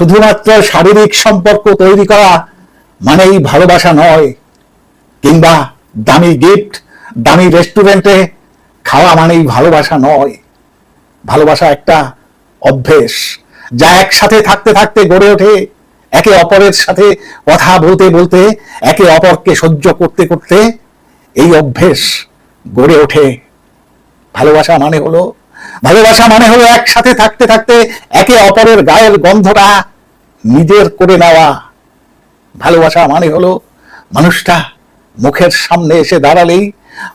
শুধুমাত্র শারীরিক সম্পর্ক তৈরি করা মানেই ভালোবাসা নয়। কিংবা দামি গিফট দামি রেস্টুরেন্টে খাওয়া মানেই ভালোবাসা নয়। ভালোবাসা একটা অভ্যেস যা একসাথে থাকতে থাকতে গড়ে ওঠে, একে অপরের সাথে কথা বলতে বলতে, একে অপরকে সহ্য করতে করতে এই অভ্যেস গড়ে ওঠে। ভালোবাসা মানে হলো ভালোবাসা মানে হলো একসাথে থাকতে থাকতে একে অপরের গায়ের গন্ধটা নিজের করে নেওয়া। ভালোবাসা মানে হলো মানুষটা মুখের সামনে এসে দাঁড়ালেই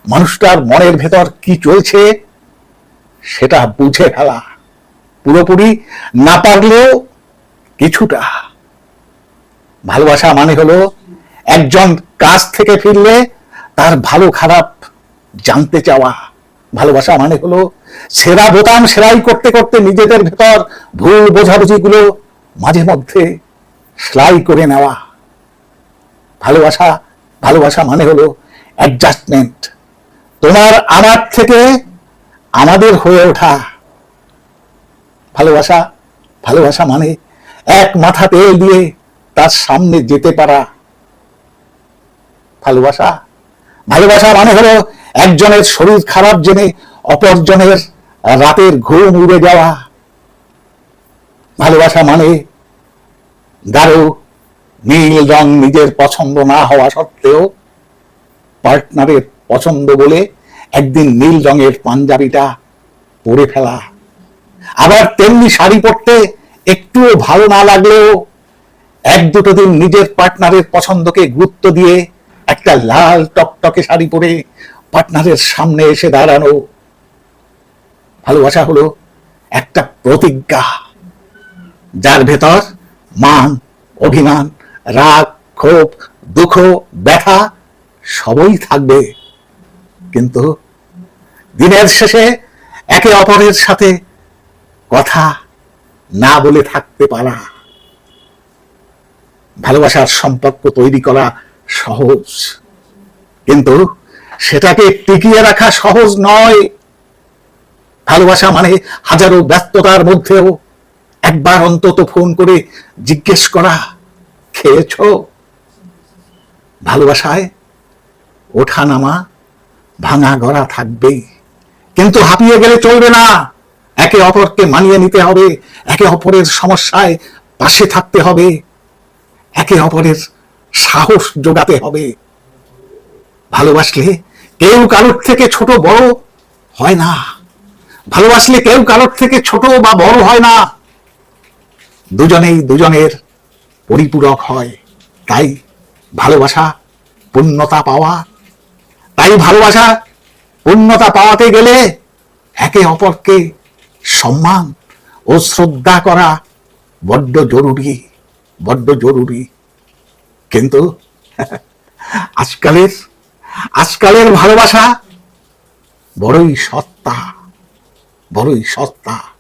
মানুষটার মনের ভেতর কি চলছে সেটা বুঝে ফেলা। পুরোপুরি না পারলেও কিছুটা। ভালোবাসা মানে হলো একজন কাজ থেকে ফিরলে তার ভালো খারাপ জানতে চাওয়া। ভালোবাসা মানে হলো সেরা বোতাম সেলাই করতে করতে নিজেদের ভেতর ভুল বোঝাবুঝিগুলো মাঝে মধ্যে সেলাই করে নেওয়া। ভালোবাসা ভালোবাসা মানে হলো অ্যাডজাস্টমেন্ট তোমার আমার থেকে আমাদের হয়ে ওঠা। ভালোবাসা ভালোবাসা মানে এক মাথা তেল দিয়ে তার সামনে যেতে পারা। ভালোবাসা ভালোবাসা মানে হলো একজনের শরীর খারাপ জেনে অপরজনের রাতের ঘুম উড়ে যাওয়া। ভালোবাসা মানে গাঢ়, নীল রং নিজের পছন্দ না হওয়া সত্ত্বেও পার্টনারের পছন্দ বলে একদিন নীল রঙের পাঞ্জাবিটা পরে ফেলা। আবার তেমনি শাড়ি পরতে একটুও ভালো না লাগলেও এক দুটো দিন নিজের পার্টনারের পছন্দকে গুরুত্ব দিয়ে একটা লাল টকটকে শাড়ি পরে পার্টনারের সামনে এসে দাঁড়ানো। ভালোবাসা হলো একটা প্রতিজ্ঞা, যার ভেতর মান, অভিমান, রাগ, ক্ষোভ, দুঃখ, ব্যথা সবই থাকবে। কিন্তু দিনের শেষে একে অপরের সাথে কথা না বলে থাকতে পারা, ভালোবাসার সম্পর্ক তৈরি করা সহজ। কিন্তু সেটাকে টিকিয়ে রাখা সহজ নয়। ভালোবাসা মানে হাজারো ব্যস্ততার মধ্যেও একবার অন্তত ফোন করে জিজ্ঞেস করা, খেয়েছ? ভালোবাসায় ওঠা নামা ভাঙা গড়া থাকবেই কিন্তু হাঁপিয়ে গেলে চলবে না। একে অপরকে মানিয়ে নিতে হবে। একে অপরের সমস্যায় পাশে থাকতে হবে। একে অপরের সাহস যোগাতে হবে। ভালোবাসলে কেউ কারোর থেকে ছোট বড় হয় না। ভালোবাসলে কেউ কারোর থেকে ছোট বা বড় হয় না। দুজনেই দুজনের পরিপূরক হয়। তাই ভালোবাসা, পূর্ণতা পাওয়া, তাই ভালোবাসা, পূর্ণতা পাওয়াতে গেলে একে অপরকে সম্মান ও শ্রদ্ধা করা বড্ড জরুরি বড্ড জরুরি। কিন্তু আজকালের আজকালের ভালোবাসা বড়ই সত্তা। বড়ই সত্তা